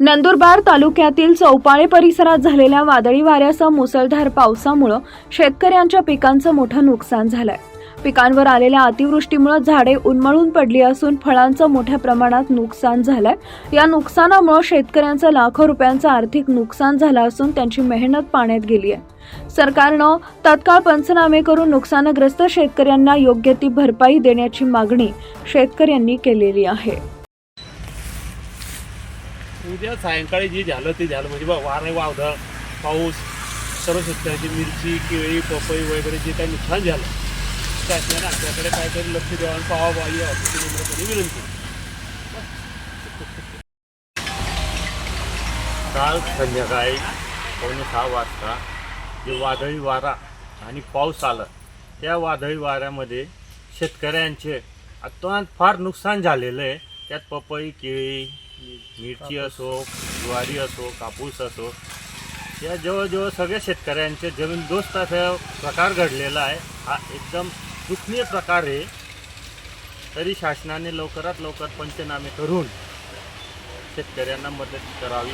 नंदुरबार तालुक्यातील चौपाळे परिसरात झालेल्या वादळी वाऱ्यासह मुसळधार पावसामुळं शेतकऱ्यांच्या पिकांचं मोठं नुकसान झालंय. पिकांवर आलेल्या अतिवृष्टीमुळे झाडे उन्मळून पडली असून फळांचं मोठ्या प्रमाणात नुकसान झालंय. या नुकसानामुळे शेतकऱ्यांचं लाखो रुपयांचं आर्थिक नुकसान झालं असून त्यांची मेहनत पाण्यात गेली आहे सरकारनं तत्काळ पंचनामे करून नुकसानग्रस्त शेतकऱ्यांना योग्य ती भरपाई देण्याची मागणी शेतकऱ्यांनी केलेली आहे. उद्या सायंकाळी जे झालं ते झालं. म्हणजे बा वारे वावधळ पाऊस सर्व शेतकऱ्यांची मिरची केळी पपई वगैरे जे काही नुकसान झालं शासनाने आपल्याकडे काहीतरी लक्ष द्यावं आणि पावा बाई ऑफिसमध्ये विनंती. काल संध्याकाळी पावणे सहा वाजता जे वादळी वारा आणि पाऊस आला त्या वादळी वाऱ्यामध्ये शेतकऱ्यांचे अत्यंत फार नुकसान झालेलं आहे. त्यात पपई केळी मिरची असो ज्वारी असो कापूस असो या जवळजवळ सगळ्या शेतकऱ्यांचे जमीन दोस्त असा प्रकार घडलेला आहे. हा एकदम दुखनीय प्रकार आहे. तरी शासनाने लवकरात लवकर पंचनामे करून शेतकऱ्यांना मदत करावी.